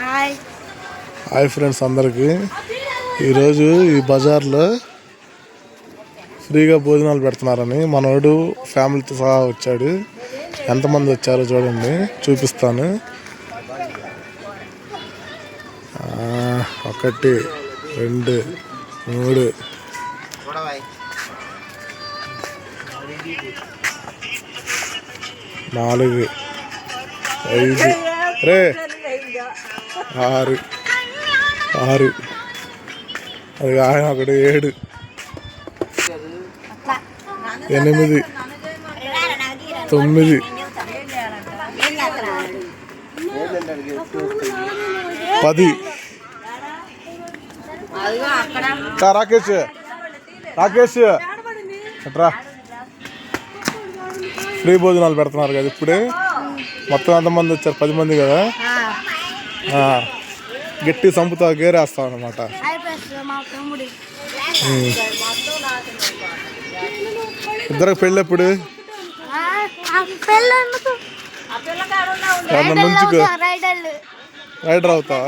Hi hi friends అందరికీ. ఈరోజు ఈ బజార్లో ఫ్రీగా భోజనాలు పెడుతున్నారని మనోడు ఫ్యామిలీతో సహా వచ్చాడు. ఎంతమంది వచ్చారో చూడండి చూపిస్తాను. ఒకటి రెండు మూడు. నాలుగు ఐదు. రే ఆరు. ఆరు. అది ఆయన ఒకటి ఏడు. ఎనిమిది. తొమ్మిది. పది. రాకేష్ రాకేష్. ఎట్రా? ఫ్రీ భోజనాలు పెడుతున్నారు కదా ఇప్పుడే. మొత్తం ఎంతమంది వచ్చారు? పది మంది కదా? గట్టి సంపుతో గేరేస్తాం అనమాట ఇద్దరు పెళ్ళప్పుడు నుంచుకు రైడర్ అవుతా